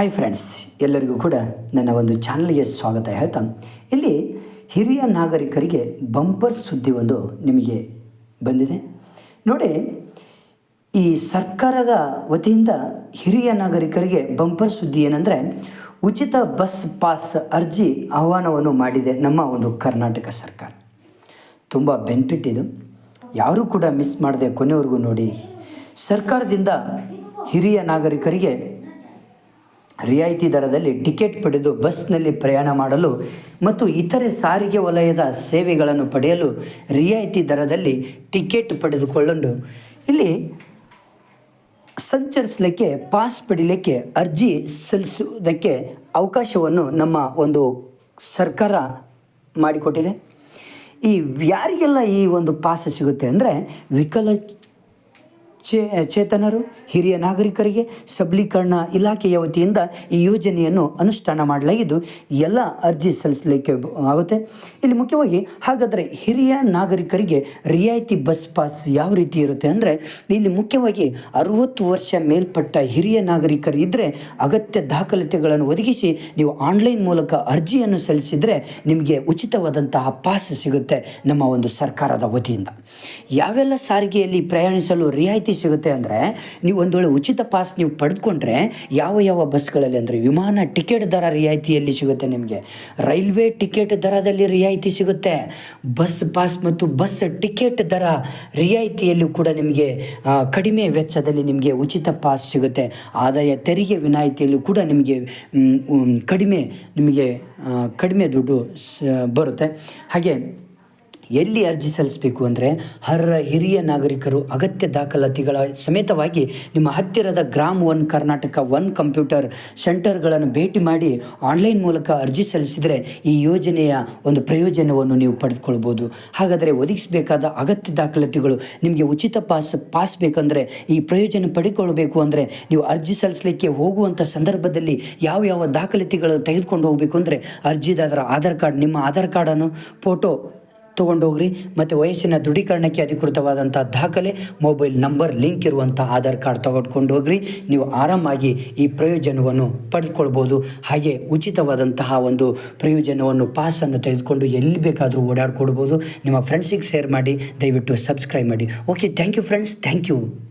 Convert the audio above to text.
Hi friends ಎಲ್ಲರಿಗೂ ಕೂಡ ನನ್ನ ಒಂದು ಚಾನಲ್ಗೆ ಸ್ವಾಗತ ಹೇಳ್ತಾ ಇಲ್ಲಿ ಹಿರಿಯ ನಾಗರಿಕರಿಗೆ ಬಂಪರ್ ಸುದ್ದಿ ಒಂದು ನಿಮಗೆ ಬಂದಿದೆ. ನೋಡಿ, ಈ ಸರ್ಕಾರದ ವತಿಯಿಂದ ಹಿರಿಯ ನಾಗರಿಕರಿಗೆ ಬಂಪರ್ ಸುದ್ದಿ ಏನಂದರೆ, ಉಚಿತ ಬಸ್ ಪಾಸ್ ಅರ್ಜಿ ಆಹ್ವಾನವನ್ನು ಮಾಡಿದೆ ನಮ್ಮ ಒಂದು ಕರ್ನಾಟಕ ಸರ್ಕಾರ. ತುಂಬ ಬೆನಿಫಿಟ್ ಇದು. ಯಾರೂ ಕೂಡ ಮಿಸ್ ಮಾಡದೆ ಕೊನೆವರೆಗೂ ನೋಡಿ, ಸರ್ಕಾರದಿಂದ ಹಿರಿಯ ನಾಗರಿಕರಿಗೆ ರಿಯಾಯಿತಿ ದರದಲ್ಲಿ ಟಿಕೆಟ್ ಪಡೆದು ಬಸ್ನಲ್ಲಿ ಪ್ರಯಾಣ ಮಾಡಲು ಮತ್ತು ಇತರೆ ಸಾರಿಗೆ ವಲಯದ ಸೇವೆಗಳನ್ನು ಪಡೆಯಲು ರಿಯಾಯಿತಿ ದರದಲ್ಲಿ ಟಿಕೆಟ್ ಪಡೆದುಕೊಳ್ಳಲು ಇಲ್ಲಿ ಸಂಚರಿಸಲಿಕ್ಕೆ, ಪಾಸ್ ಪಡೀಲಿಕ್ಕೆ, ಅರ್ಜಿ ಸಲ್ಲಿಸುವುದಕ್ಕೆ ಅವಕಾಶವನ್ನು ನಮ್ಮ ಒಂದು ಸರ್ಕಾರ ಮಾಡಿಕೊಟ್ಟಿದೆ. ಈ ಯಾರಿಗೆಲ್ಲ ಈ ಒಂದು ಪಾಸ್ ಸಿಗುತ್ತೆ ಅಂದರೆ ವಿಕಲ ಚೇ ಚೇತನರು, ಹಿರಿಯ ನಾಗರಿಕರಿಗೆ ಸಬಲೀಕರಣ ಇಲಾಖೆಯ ವತಿಯಿಂದ ಈ ಯೋಜನೆಯನ್ನು ಅನುಷ್ಠಾನ ಮಾಡಲಾಗಿದ್ದು, ಎಲ್ಲ ಅರ್ಜಿ ಸಲ್ಲಿಸಲಿಕ್ಕೆ ಆಗುತ್ತೆ. ಇಲ್ಲಿ ಮುಖ್ಯವಾಗಿ, ಹಾಗಾದರೆ ಹಿರಿಯ ನಾಗರಿಕರಿಗೆ ರಿಯಾಯಿತಿ ಬಸ್ ಪಾಸ್ ಯಾವ ರೀತಿ ಇರುತ್ತೆ ಅಂದರೆ, ಇಲ್ಲಿ ಮುಖ್ಯವಾಗಿ ಅರುವತ್ತು ವರ್ಷ ಮೇಲ್ಪಟ್ಟ ಹಿರಿಯ ನಾಗರಿಕರು ಇದ್ದರೆ ಅಗತ್ಯ ದಾಖಲಾತಿಗಳನ್ನು ಒದಗಿಸಿ, ನೀವು ಆನ್ಲೈನ್ ಮೂಲಕ ಅರ್ಜಿಯನ್ನು ಸಲ್ಲಿಸಿದರೆ ನಿಮಗೆ ಉಚಿತವಾದಂತಹ ಪಾಸ್ ಸಿಗುತ್ತೆ ನಮ್ಮ ಒಂದು ಸರ್ಕಾರದ ವತಿಯಿಂದ. ಯಾವೆಲ್ಲ ಸಾರಿಗೆಯಲ್ಲಿ ಪ್ರಯಾಣಿಸಲು ರಿಯಾಯಿತಿ ಸಿಗುತ್ತೆ ಅಂದರೆ ನೀವು ಒಂದು ವೇಳೆ ಉಚಿತ ಪಾಸ್ ನೀವು ಪಡೆದುಕೊಂಡ್ರೆ ಯಾವ ಯಾವ ಬಸ್ಗಳಲ್ಲಿ ಅಂದರೆ ವಿಮಾನ ಟಿಕೆಟ್ ದರ ರಿಯಾಯಿತಿಯಲ್ಲಿ ಸಿಗುತ್ತೆ ನಿಮಗೆ? ರೈಲ್ವೆ ಟಿಕೆಟ್ ದರದಲ್ಲಿ ರಿಯಾಯಿತಿ ಸಿಗುತ್ತೆ. ಬಸ್ ಪಾಸ್ ಮತ್ತು ಬಸ್ ಟಿಕೆಟ್ ದರ ರಿಯಾಯಿತಿಯಲ್ಲೂ ಕೂಡ ನಿಮಗೆ ಕಡಿಮೆ ವೆಚ್ಚದಲ್ಲಿ ನಿಮಗೆ ಉಚಿತ ಪಾಸ್ ಸಿಗುತ್ತೆ. ಆದಾಯ ತೆರಿಗೆ ವಿನಾಯಿತಿಯಲ್ಲೂ ಕೂಡ ನಿಮಗೆ ಕಡಿಮೆ ನಿಮಗೆ ಕಡಿಮೆ ದುಡ್ಡು ಬರುತ್ತೆ. ಹಾಗೆ ಎಲ್ಲಿ ಅರ್ಜಿ ಸಲ್ಲಿಸಬೇಕು ಅಂದರೆ ಅರ್ಹ ಹಿರಿಯ ನಾಗರಿಕರು ಅಗತ್ಯ ದಾಖಲಾತಿಗಳ ಸಮೇತವಾಗಿ ನಿಮ್ಮ ಹತ್ತಿರದ Gram one Karnataka one computer ಸೆಂಟರ್ಗಳನ್ನು ಭೇಟಿ ಮಾಡಿ ಆನ್ಲೈನ್ ಮೂಲಕ ಅರ್ಜಿ ಸಲ್ಲಿಸಿದರೆ ಈ ಯೋಜನೆಯ ಒಂದು ಪ್ರಯೋಜನವನ್ನು ನೀವು ಪಡೆದುಕೊಳ್ಬೋದು. ಹಾಗಾದರೆ ಒದಗಿಸಬೇಕಾದ ಅಗತ್ಯ ದಾಖಲಾತಿಗಳು ನಿಮಗೆ ಉಚಿತ ಪಾಸ್ ಪಾಸ್ ಬೇಕಂದರೆ ಈ ಪ್ರಯೋಜನ ಪಡೆದುಕೊಳ್ಬೇಕು ಅಂದರೆ ನೀವು ಅರ್ಜಿ ಸಲ್ಲಿಸಲಿಕ್ಕೆ ಹೋಗುವಂಥ ಸಂದರ್ಭದಲ್ಲಿ ಯಾವ ಯಾವ ದಾಖಲಾತಿಗಳು ತೆಗೆದುಕೊಂಡು ಹೋಗಬೇಕು ಅಂದರೆ ಅರ್ಜಿದಾರರ ಆಧಾರ್ ಕಾರ್ಡ್, ನಿಮ್ಮ ಆಧಾರ್ ಕಾರ್ಡನ್ನು, ಫೋಟೋ ತೊಗೊಂಡೋಗ್ರಿ. ಮತ್ತು ವಯಸ್ಸಿನ ದೃಢೀಕರಣಕ್ಕೆ ಅಧಿಕೃತವಾದಂಥ ದಾಖಲೆ, ಮೊಬೈಲ್ ನಂಬರ್, ಲಿಂಕ್ ಇರುವಂಥ ಆಧಾರ್ ಕಾರ್ಡ್ ತಗೊಂಡ್ಕೊಂಡು ಹೋಗ್ರಿ. ನೀವು ಆರಾಮಾಗಿ ಈ ಪ್ರಯೋಜನವನ್ನು ಪಡೆದುಕೊಳ್ಬೋದು. ಹಾಗೆ ಉಚಿತವಾದಂತಹ ಒಂದು ಪ್ರಯೋಜನವನ್ನು ಪಾಸನ್ನು ತೆಗೆದುಕೊಂಡು ಎಲ್ಲಿ ಬೇಕಾದರೂ ಓಡಾಡ್ಕೊಡ್ಬೋದು. ನಿಮ್ಮ ಫ್ರೆಂಡ್ಸಿಗೆ ಶೇರ್ ಮಾಡಿ, ದಯವಿಟ್ಟು ಸಬ್ಸ್ಕ್ರೈಬ್ ಮಾಡಿ. Okay thank you friends thank you